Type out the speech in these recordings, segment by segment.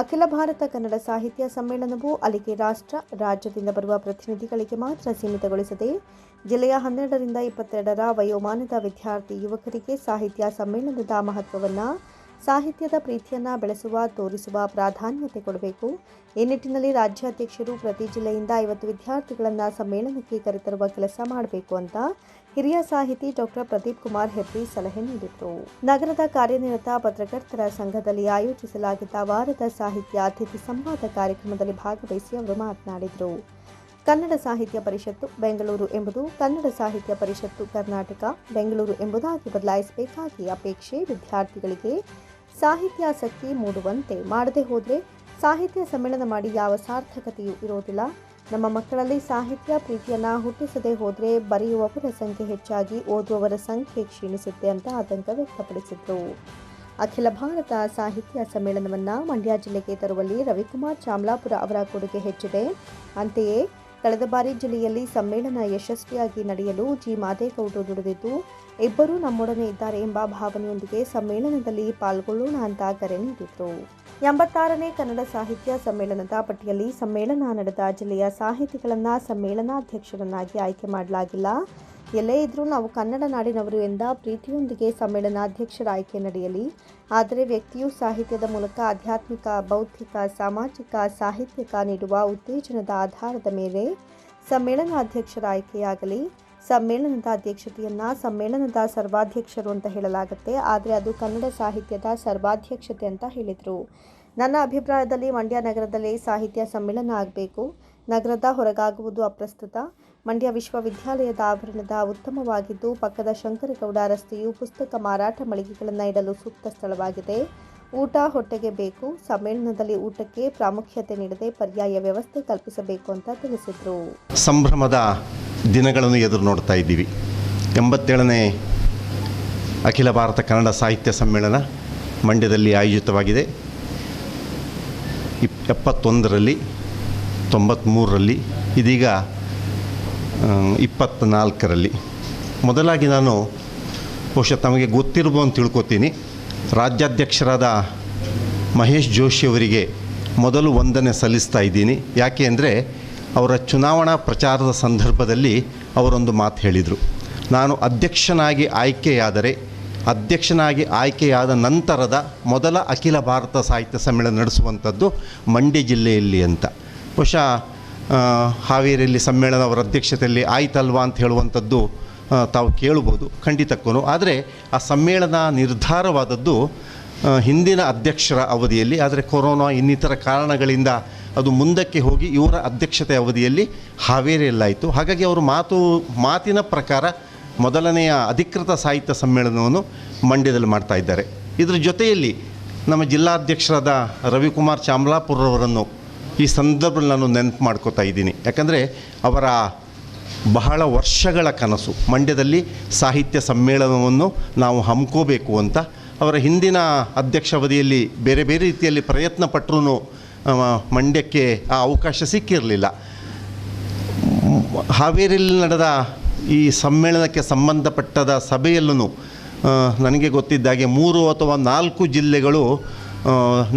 ಅಖಿಲ ಭಾರತ ಕನ್ನಡ ಸಾಹಿತ್ಯ ಸಮ್ಮೇಳನವು ಅಲ್ಲಿಗೆ ರಾಷ್ಟ್ರ, ರಾಜ್ಯದಿಂದ ಬರುವ ಪ್ರತಿನಿಧಿಗಳಿಗೆ ಮಾತ್ರ ಸೀಮಿತಗೊಳಿಸದೆ, ಜಿಲ್ಲೆಯ ಹನ್ನೆರಡರಿಂದ ಇಪ್ಪತ್ತೆರಡರ ವಯೋಮಾನದ ವಿದ್ಯಾರ್ಥಿ ಯುವಕರಿಗೆ ಸಾಹಿತ್ಯ ಸಮ್ಮೇಳನದ ಮಹತ್ವವನ್ನು, ಸಾಹಿತ್ಯದ ಪ್ರೀತಿಯನ್ನು ಬೆಳೆಸುವ, ತೋರಿಸುವ ಪ್ರಾಧಾನ್ಯತೆ ಕೊಡಬೇಕು. ಈ ನಿಟ್ಟಿನಲ್ಲಿ ರಾಜ್ಯಾಧ್ಯಕ್ಷರು ಪ್ರತಿ ಜಿಲ್ಲೆಯಿಂದ ಐವತ್ತು ವಿದ್ಯಾರ್ಥಿಗಳನ್ನು ಸಮ್ಮೇಳನಕ್ಕೆ ಕರೆತರುವ ಕೆಲಸ ಮಾಡಬೇಕು ಅಂತ ಹಿರಿಯ ಸಾಹಿತಿ ಡಾಕ್ಟರ್ ಪ್ರದೀಪ್ ಕುಮಾರ್ ಹೆಬ್ರಿ ಸಲಹೆ ನೀಡಿದರು ನಗರದ ಕಾರ್ಯನಿರತ ಪತ್ರಕರ್ತರ ಸಂಘದಲ್ಲಿ ಆಯೋಜಿಸಲಾಗಿದ್ದ ವಾರದ ಸಾಹಿತ್ಯ ಅತಿಥಿ ಸಂವಾದ ಕಾರ್ಯಕ್ರಮದಲ್ಲಿ ಭಾಗವಹಿಸಿ ಅವರು ಮಾತನಾಡಿದರು. ಕನ್ನಡ ಸಾಹಿತ್ಯ ಪರಿಷತ್ತು, ಬೆಂಗಳೂರು ಎಂಬುದು ಕನ್ನಡ ಸಾಹಿತ್ಯ ಪರಿಷತ್ತು ಕರ್ನಾಟಕ, ಬೆಂಗಳೂರು ಎಂಬುದಾಗಿ ಬದಲಾಯಿಸಬೇಕಾಗಿ ಅಪೇಕ್ಷೆ ವಿದ್ಯಾರ್ಥಿಗಳಿಗೆ ಸಾಹಿತ್ಯಾಸಕ್ತಿ ಮೂಡುವಂತೆ ಮಾಡದೆ ಹೋದರೆ ಸಾಹಿತ್ಯ ಸಮ್ಮೇಳನ ಮಾಡಿ ಯಾವ ಸಾರ್ಥಕತೆಯೂ ಇರೋದಿಲ್ಲ. ನಮ್ಮ ಮಕ್ಕಳಲ್ಲಿ ಸಾಹಿತ್ಯ ಪ್ರೀತಿಯನ್ನು ಹುಟ್ಟಿಸದೆ ಹೋದರೆ ಬರೆಯುವವರ ಸಂಖ್ಯೆ ಹೆಚ್ಚಾಗಿ ಓದುವವರ ಸಂಖ್ಯೆ ಕ್ಷೀಣಿಸುತ್ತೆ ಅಂತ ಆತಂಕ ವ್ಯಕ್ತಪಡಿಸಿದರು. ಅಖಿಲ ಭಾರತ ಸಾಹಿತ್ಯ ಸಮ್ಮೇಳನವನ್ನು ಮಂಡ್ಯ ಜಿಲ್ಲೆಗೆ ತರುವಲ್ಲಿ ರವಿಕುಮಾರ್ ಚಾಮ್ಲಾಪುರ ಅವರ ಕೊಡುಗೆ ಹೆಚ್ಚಿದೆ. ಅಂತೆಯೇ, ಕಳೆದ ಬಾರಿ ಜಿಲ್ಲೆಯಲ್ಲಿ ಸಮ್ಮೇಳನ ಯಶಸ್ವಿಯಾಗಿ ನಡೆಯಲು ಜಿ. ಮಾದೇಗೌಡರು ದುಡಿದಿದ್ದು, ಇಬ್ಬರೂ ನಮ್ಮೊಡನೆ ಇದ್ದಾರೆ ಎಂಬ ಭಾವನೆಯೊಂದಿಗೆ ಸಮ್ಮೇಳನದಲ್ಲಿ ಪಾಲ್ಗೊಳ್ಳೋಣ ಅಂತ ಕರೆ ನೀಡಿದರು. ಎಂಬತ್ತಾರನೇ ಕನ್ನಡ ಸಾಹಿತ್ಯ ಸಮ್ಮೇಳನದ ಪಟ್ಟಿಯಲ್ಲಿ ಸಮ್ಮೇಳನ ನಡೆದ ಜಿಲ್ಲೆಯ ಸಾಹಿತಿಗಳನ್ನು ಸಮ್ಮೇಳನಾಧ್ಯಕ್ಷರನ್ನಾಗಿ ಆಯ್ಕೆ ಮಾಡಲಾಗಿಲ್ಲ. ಎಲ್ಲೇ ಇದ್ರೂ ನಾವು ಕನ್ನಡ ನಾಡಿನವರು ಎಂದ ಪ್ರೀತಿಯೊಂದಿಗೆ ಸಮ್ಮೇಳನಾಧ್ಯಕ್ಷರ ಆಯ್ಕೆ ನಡೆಯಲಿ. ಆದರೆ ವ್ಯಕ್ತಿಯು ಸಾಹಿತ್ಯದ ಮೂಲಕ ಆಧ್ಯಾತ್ಮಿಕ, ಬೌದ್ಧಿಕ, ಸಾಮಾಜಿಕ, ಸಾಹಿತ್ಯಿಕ ನೀಡುವ ಉತ್ತೇಜನದ ಆಧಾರದ ಮೇಲೆ ಸಮ್ಮೇಳನಾಧ್ಯಕ್ಷರ ಆಯ್ಕೆಯಾಗಲಿ. ಸಮ್ಮೇಳನದ ಅಧ್ಯಕ್ಷತೆಯನ್ನು ಸಮ್ಮೇಳನದ ಸರ್ವಾಧ್ಯಕ್ಷರು ಅಂತ ಹೇಳಲಾಗುತ್ತೆ, ಆದರೆ ಅದು ಕನ್ನಡ ಸಾಹಿತ್ಯದ ಸರ್ವಾಧ್ಯಕ್ಷತೆ ಅಂತ ಹೇಳಿದರು. ನನ್ನ ಅಭಿಪ್ರಾಯದಲ್ಲಿ ಮಂಡ್ಯ ನಗರದಲ್ಲಿ ಸಾಹಿತ್ಯ ಸಮ್ಮೇಳನ ಆಗಬೇಕು. ನಗರದ ಹೊರಗಾಗುವುದು ಅಪ್ರಸ್ತುತ. ಮಂಡ್ಯ ವಿಶ್ವವಿದ್ಯಾಲಯದ ಆವರಣದ ಉತ್ತಮವಾಗಿದ್ದು, ಪಕ್ಕದ ಶಂಕರಗೌಡ ರಸ್ತೆಯು ಪುಸ್ತಕ ಮಾರಾಟ ಮಳಿಗೆಗಳನ್ನು ಇಡಲು ಸೂಕ್ತ ಸ್ಥಳವಾಗಿದೆ. ಊಟ ಹೊಟ್ಟೆಗೆ ಬೇಕು. ಸಮ್ಮೇಳನದಲ್ಲಿ ಊಟಕ್ಕೆ ಪ್ರಾಮುಖ್ಯತೆ ನೀಡದೆ ಪರ್ಯಾಯ ವ್ಯವಸ್ಥೆ ಕಲ್ಪಿಸಬೇಕು ಅಂತ ತಿಳಿಸಿದರು. ಸಂಭ್ರಮದ ದಿನಗಳನ್ನು ಎದುರು ನೋಡ್ತಾ ಇದ್ದೀವಿ. ಎಂಬತ್ತೇಳನೇ ಅಖಿಲ ಭಾರತ ಕನ್ನಡ ಸಾಹಿತ್ಯ ಸಮ್ಮೇಳನ ಮಂಡ್ಯದಲ್ಲಿ ಆಯೋಜಿತವಾಗಿದೆ. ಇಪ್, ಎಪ್ಪತ್ತೊಂದರಲ್ಲಿ ತೊಂಬತ್ತ್ಮೂರರಲ್ಲಿ ಇದೀಗ ಇಪ್ಪತ್ತ್ನಾಲ್ಕರಲ್ಲಿ ಮೊದಲಾಗಿ ನಾನು ಬಹುಶಃ ತಮಗೆ ಗೊತ್ತಿರ್ಬೋದು ತಿಳ್ಕೊತೀನಿ. ರಾಜ್ಯಾಧ್ಯಕ್ಷರಾದ ಮಹೇಶ್ ಜೋಶಿಯವರಿಗೆ ಮೊದಲು ವಂದನೆ ಸಲ್ಲಿಸ್ತಾ ಇದ್ದೀನಿ. ಯಾಕೆ ಅಂದರೆ ಅವರ ಚುನಾವಣಾ ಪ್ರಚಾರದ ಸಂದರ್ಭದಲ್ಲಿ ಅವರೊಂದು ಮಾತು ಹೇಳಿದರು. ನಾನು ಅಧ್ಯಕ್ಷನಾಗಿ ಆಯ್ಕೆಯಾದರೆ, ಅಧ್ಯಕ್ಷನಾಗಿ ಆಯ್ಕೆಯಾದ ನಂತರದ ಮೊದಲ ಅಖಿಲ ಭಾರತ ಸಾಹಿತ್ಯ ಸಮ್ಮೇಳನ ನಡೆಸುವಂಥದ್ದು ಮಂಡ್ಯ ಜಿಲ್ಲೆಯಲ್ಲಿ ಅಂತ. ಬಹುಶಃ ಹಾವೇರಿಯಲ್ಲಿ ಸಮ್ಮೇಳನ ಅವರ ಅಧ್ಯಕ್ಷತೆಯಲ್ಲಿ ಆಯ್ತಲ್ವಾ ಅಂತ ಹೇಳುವಂಥದ್ದು ತಾವು ಕೇಳ್ಬೋದು ಖಂಡಿತಕ್ಕೂ ಆದರೆ ಆ ಸಮ್ಮೇಳನ ನಿರ್ಧಾರವಾದದ್ದು ಹಿಂದಿನ ಅಧ್ಯಕ್ಷರ ಅವಧಿಯಲ್ಲಿ. ಆದರೆ ಕೊರೋನಾ ಇನ್ನಿತರ ಕಾರಣಗಳಿಂದ ಅದು ಮುಂದಕ್ಕೆ ಹೋಗಿ ಇವರ ಅಧ್ಯಕ್ಷತೆ ಅವಧಿಯಲ್ಲಿ ಹಾವೇರಿಯಲ್ಲಾಯಿತು ಹಾಗಾಗಿ ಅವರು ಮಾತು, ಮಾತಿನ ಪ್ರಕಾರ ಮೊದಲನೆಯ ಅಧಿಕೃತ ಸಾಹಿತ್ಯ ಸಮ್ಮೇಳನವನ್ನು ಮಂಡ್ಯದಲ್ಲಿ ಮಾಡ್ತಾ ಇದ್ದಾರೆ. ಇದರ ಜೊತೆಯಲ್ಲಿ ನಮ್ಮ ಜಿಲ್ಲಾಧ್ಯಕ್ಷರಾದ ರವಿಕುಮಾರ್ ಚಾಮ್ಲಾಪುರವರನ್ನು ಈ ಸಂದರ್ಭದಲ್ಲಿ ನಾನು ನೆನಪು ಮಾಡ್ಕೋತಾ ಇದ್ದೀನಿ. ಯಾಕಂದರೆ ಅವರ ಬಹಳ ವರ್ಷಗಳ ಕನಸು ಮಂಡ್ಯದಲ್ಲಿ ಸಾಹಿತ್ಯ ಸಮ್ಮೇಳನವನ್ನು ನಾವು ಹಮ್ಕೋಬೇಕು ಅಂತ ಅವರ ಹಿಂದಿನ ಅಧ್ಯಕ್ಷ ಅವಧಿಯಲ್ಲಿ ಬೇರೆ ಬೇರೆ ರೀತಿಯಲ್ಲಿ ಪ್ರಯತ್ನ ಪಟ್ಟರೂ ಮಂಡ್ಯಕ್ಕೆ ಆ ಅವಕಾಶ ಸಿಕ್ಕಿರಲಿಲ್ಲ. ಹಾವೇರಿಯಲ್ಲಿ ನಡೆದ ಈ ಸಮ್ಮೇಳನಕ್ಕೆ ಸಂಬಂಧಪಟ್ಟದ ಸಭೆಯಲ್ಲೂ ನನಗೆ ಗೊತ್ತಿದ್ದಾಗೆ ಮೂರು ಅಥವಾ ನಾಲ್ಕು ಜಿಲ್ಲೆಗಳು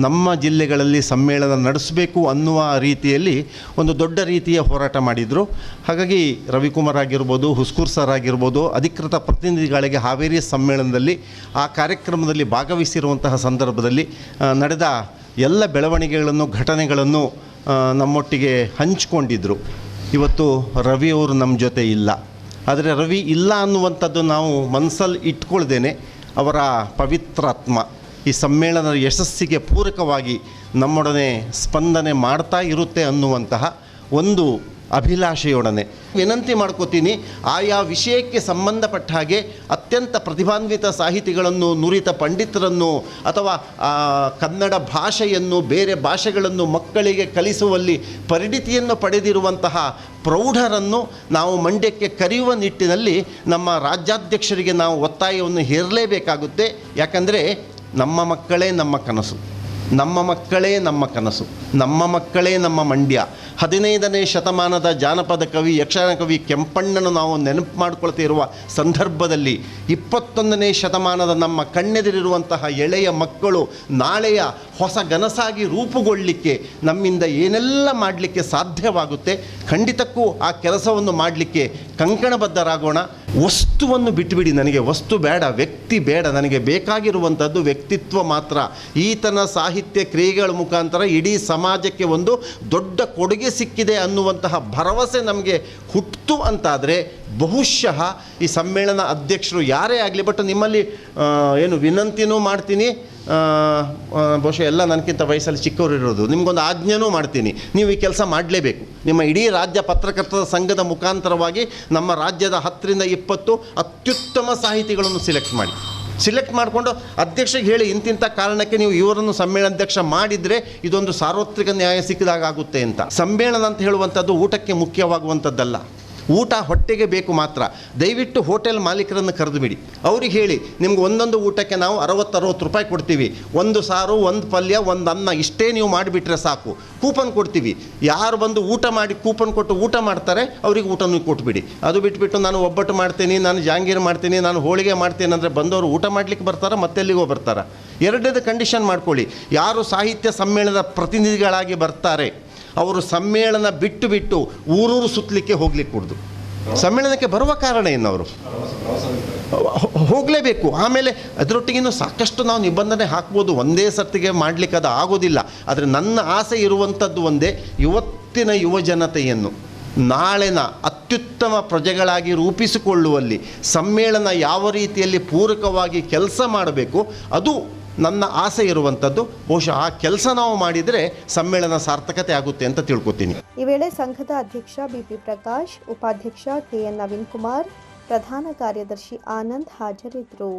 ನಮ್ಮ ಜಿಲ್ಲೆಗಳಲ್ಲಿ ಸಮ್ಮೇಳನ ನಡೆಸಬೇಕು ಅನ್ನುವ ರೀತಿಯಲ್ಲಿ ಒಂದು ದೊಡ್ಡ ರೀತಿಯ ಹೋರಾಟ ಮಾಡಿದರು. ಹಾಗಾಗಿ ರವಿಕುಮಾರ್ ಆಗಿರ್ಬೋದು, ಹುಸ್ಕೂರ್ ಸರ್ ಆಗಿರ್ಬೋದು, ಅಧಿಕೃತ ಪ್ರತಿನಿಧಿಗಳಿಗೆ ಹಾವೇರಿ ಸಮ್ಮೇಳನದಲ್ಲಿ ಆ ಕಾರ್ಯಕ್ರಮದಲ್ಲಿ ಭಾಗವಹಿಸಿರುವಂತಹ ಸಂದರ್ಭದಲ್ಲಿ ನಡೆದ ಎಲ್ಲ ಬೆಳವಣಿಗೆಗಳನ್ನು, ಘಟನೆಗಳನ್ನು ನಮ್ಮೊಟ್ಟಿಗೆ ಹಂಚಿಕೊಂಡಿದ್ದರು ಇವತ್ತು ರವಿಯವರು ನಮ್ಮ ಜೊತೆ ಇಲ್ಲ. ಆದರೆ ರವಿ ಇಲ್ಲ ಅನ್ನುವಂಥದ್ದು ನಾವು ಮನಸ್ಸಲ್ಲಿ ಇಟ್ಕೊಳ್ದೇನೆ ಅವರ ಪವಿತ್ರಾತ್ಮ. ಈ ಸಮ್ಮೇಳನದ ಯಶಸ್ಸಿಗೆ ಪೂರಕವಾಗಿ ನಮ್ಮೊಡನೆ ಸ್ಪಂದನೆ ಮಾಡ್ತಾ ಇರುತ್ತೆ ಅನ್ನುವಂತಹ ಒಂದು ಅಭಿಲಾಷೆಯೊಡನೆ. ವಿನಂತಿ ಮಾಡ್ಕೋತೀನಿ, ಆಯಾ ವಿಷಯಕ್ಕೆ ಸಂಬಂಧಪಟ್ಟ ಹಾಗೆ ಅತ್ಯಂತ ಪ್ರತಿಭಾನ್ವಿತ ಸಾಹಿತಿಗಳನ್ನು, ನುರಿತ ಪಂಡಿತರನ್ನು ಅಥವಾ ಕನ್ನಡ ಭಾಷೆಯನ್ನು, ಬೇರೆ ಭಾಷೆಗಳನ್ನು ಮಕ್ಕಳಿಗೆ ಕಲಿಸುವಲ್ಲಿ ಪರಿಣಿತಿಯನ್ನು ಪಡೆದಿರುವಂತಹ ಪ್ರೌಢರನ್ನು ನಾವು ಮಂಡ್ಯಕ್ಕೆ ಕರೆಯುವ ನಿಟ್ಟಿನಲ್ಲಿ ನಮ್ಮ ರಾಜ್ಯಾಧ್ಯಕ್ಷರಿಗೆ ನಾವು ಒತ್ತಾಯವನ್ನು ಹೇರಲೇಬೇಕಾಗುತ್ತೆ. ಯಾಕಂದರೆ ನಮ್ಮ ಮಕ್ಕಳೇ ನಮ್ಮ ಕನಸು. ನಮ್ಮ ಮಕ್ಕಳೇ ನಮ್ಮ ಕನಸು, ನಮ್ಮ ಮಕ್ಕಳೇ ನಮ್ಮ ಮಂಡ್ಯ. ಹದಿನೈದನೇ ಶತಮಾನದ ಜಾನಪದ ಕವಿ, ಯಕ್ಷಗಾನ ಕವಿ ಕೆಂಪಣ್ಣನು ನಾವು ನೆನಪು ಮಾಡಿಕೊಳ್ತಾ ಇರುವ ಸಂದರ್ಭದಲ್ಲಿ ಇಪ್ಪತ್ತೊಂದನೇ ಶತಮಾನದ ನಮ್ಮ ಕಣ್ಣೆದಿರಿರುವಂತಹ ಎಳೆಯ ಮಕ್ಕಳು ನಾಳೆಯ ಹೊಸ ಗನಸಾಗಿ ರೂಪುಗೊಳ್ಳಲಿಕ್ಕೆ ನಮ್ಮಿಂದ ಏನೆಲ್ಲ ಮಾಡಲಿಕ್ಕೆ ಸಾಧ್ಯವಾಗುತ್ತೆ ಖಂಡಿತಕ್ಕೂ ಆ ಕೆಲಸವನ್ನು ಮಾಡಲಿಕ್ಕೆ ಕಂಕಣಬದ್ಧರಾಗೋಣ. ವಸ್ತುವನ್ನು ಬಿಟ್ಟುಬಿಡಿ ನನಗೆ, ವಸ್ತು ಬೇಡ, ವ್ಯಕ್ತಿ ಬೇಡ, ನನಗೆ ಬೇಕಾಗಿರುವಂಥದ್ದು ವ್ಯಕ್ತಿತ್ವ ಮಾತ್ರ. ಈತನ ಸಾಹಿತ್ಯ ಕ್ರಿಯೆಗಳ ಮುಖಾಂತರ ಇಡೀ ಸಮಾಜಕ್ಕೆ ಒಂದು ದೊಡ್ಡ ಕೊಡುಗೆ ಸಿಕ್ಕಿದೆ ಅನ್ನುವಂತಹ ಭರವಸೆ ನಮಗೆ ಹುಟ್ಟಿತು ಅಂತಾದರೆ ಬಹುಶಃ ಈ ಸಮ್ಮೇಳನ ಅಧ್ಯಕ್ಷರು ಯಾರೇ ಆಗಲಿ, ಬಟ್ ನಿಮ್ಮಲ್ಲಿ ಏನು ವಿನಂತಿನೂ ಮಾಡ್ತೀನಿ. ಬಹುಶಃ ಎಲ್ಲ ನನಗಿಂತ ವಯಸ್ಸಲ್ಲಿ ಚಿಕ್ಕವರು ಇರೋದು. ನಿಮಗೊಂದು ಆಜ್ಞೆನೂ ಮಾಡ್ತೀನಿ. ನೀವು ಈ ಕೆಲಸ ಮಾಡಲೇಬೇಕು. ನಿಮ್ಮ ಇಡೀ ರಾಜ್ಯ ಪತ್ರಕರ್ತರ ಸಂಘದ ಮುಖಾಂತರವಾಗಿ ನಮ್ಮ ರಾಜ್ಯದ ಹತ್ತರಿಂದ ಇಪ್ಪತ್ತು ಅತ್ಯುತ್ತಮ ಸಾಹಿತಿಗಳನ್ನು ಸಿಲೆಕ್ಟ್ ಮಾಡಿ. ಸಿಲೆಕ್ಟ್ ಮಾಡಿಕೊಂಡು ಅಧ್ಯಕ್ಷಗೆ ಹೇಳಿ ಇಂತಿಂಥ ಕಾರಣಕ್ಕೆ ನೀವು ಇವರನ್ನು ಸಮ್ಮೇಳನಾಧ್ಯಕ್ಷ ಮಾಡಿದರೆ ಇದೊಂದು ಸಾರ್ವತ್ರಿಕ ನ್ಯಾಯ ಸಿಕ್ಕಿದಾಗುತ್ತೆ ಅಂತ. ಸಮ್ಮೇಳನ ಅಂತ ಹೇಳುವಂಥದ್ದು ಊಟಕ್ಕೆ ಮುಖ್ಯವಾಗುವಂಥದ್ದಲ್ಲ. ಊಟ ಹೊಟ್ಟೆಗೆ ಬೇಕು ಮಾತ್ರ. ದಯವಿಟ್ಟು ಹೋಟೆಲ್ ಮಾಲೀಕರನ್ನು ಕರೆದು ಬಿಡಿ ಅವ್ರಿಗೆ ಹೇಳಿ, ನಿಮ್ಗೆ ಒಂದೊಂದು ಊಟಕ್ಕೆ ನಾವು ಅರವತ್ತರವತ್ತು ರೂಪಾಯಿ ಕೊಡ್ತೀವಿ. ಒಂದು ಸಾರು, ಒಂದು ಪಲ್ಯ, ಒಂದು ಅನ್ನ ಇಷ್ಟೇ ನೀವು ಮಾಡಿಬಿಟ್ರೆ ಸಾಕು. ಕೂಪನ್ ಕೊಡ್ತೀವಿ. ಯಾರು ಬಂದು ಊಟ ಮಾಡಿ ಕೂಪನ್ ಕೊಟ್ಟು ಊಟ ಮಾಡ್ತಾರೆ, ಅವ್ರಿಗೆ ಊಟನೂ ಕೊಟ್ಬಿಡಿ. ಅದು ಬಿಟ್ಬಿಟ್ಟು ನಾನು ಒಬ್ಬಟ್ಟು ಮಾಡ್ತೀನಿ, ನಾನು ಜಾಂಗೀರ್ ಮಾಡ್ತೀನಿ, ನಾನು ಹೋಳಿಗೆ ಮಾಡ್ತೀನಿ ಅಂದರೆ ಬಂದವರು ಊಟ ಮಾಡಲಿಕ್ಕೆ ಮತ್ತೆ ಎಲ್ಲಿಗೋ ಬರ್ತಾರೆ? ಎರಡನೇದು ಕಂಡೀಷನ್ ಮಾಡ್ಕೊಳ್ಳಿ. ಯಾರು ಸಾಹಿತ್ಯ ಸಮ್ಮೇಳನದ ಪ್ರತಿನಿಧಿಗಳಾಗಿ ಬರ್ತಾರೆ ಅವರು ಸಮ್ಮೇಳನ ಬಿಟ್ಟು ಬಿಟ್ಟು ಊರೂರು ಸುತ್ತಲಿಕ್ಕೆ ಹೋಗ್ಲಿಕ್ಕೆ ಕೂಡ್ದು. ಸಮ್ಮೇಳನಕ್ಕೆ ಬರುವ ಕಾರಣ ಏನು ಅವರು? ಹೋಗಲೇಬೇಕು. ಆಮೇಲೆ ಅದರೊಟ್ಟಿಗಿನ್ನು ಸಾಕಷ್ಟು ನಾವು ನಿಬಂಧನೆ ಹಾಕ್ಬೋದು. ಒಂದೇ ಸರ್ತಿಗೆ ಮಾಡಲಿಕ್ಕೆ ಅದು ಆಗೋದಿಲ್ಲ. ಆದರೆ ನನ್ನ ಆಸೆ ಇರುವಂಥದ್ದು ಒಂದೇ ಇವತ್ತಿನ ಯುವ ಜನತೆಯನ್ನು ನಾಳೆನ ಅತ್ಯುತ್ತಮ ಪ್ರಜೆಗಳಾಗಿ ರೂಪಿಸಿಕೊಳ್ಳುವಲ್ಲಿ ಸಮ್ಮೇಳನ ಯಾವ ರೀತಿಯಲ್ಲಿ ಪೂರಕವಾಗಿ ಕೆಲಸ ಮಾಡಬೇಕು, ಅದು ನನ್ನ ಆಸೆ ಇರುವಂಥದ್ದು, ಬಹುಶಃ ಆ ಕೆಲಸ ನಾವು ಮಾಡಿದರೆ ಸಮ್ಮೇಳನ ಸಾರ್ಥಕತೆ ಆಗುತ್ತೆ ಅಂತ ತಿಳ್ಕೊತೀನಿ. ಈ ವೇಳೆ ಸಂಘದ ಅಧ್ಯಕ್ಷ ಬಿಪಿ ಪ್ರಕಾಶ್, ಉಪಾಧ್ಯಕ್ಷ ಕೆ ಎನ್ ನವೀನ್ ಕುಮಾರ್, ಪ್ರಧಾನ ಕಾರ್ಯದರ್ಶಿ ಆನಂದ್ ಹಾಜರಿದ್ದರು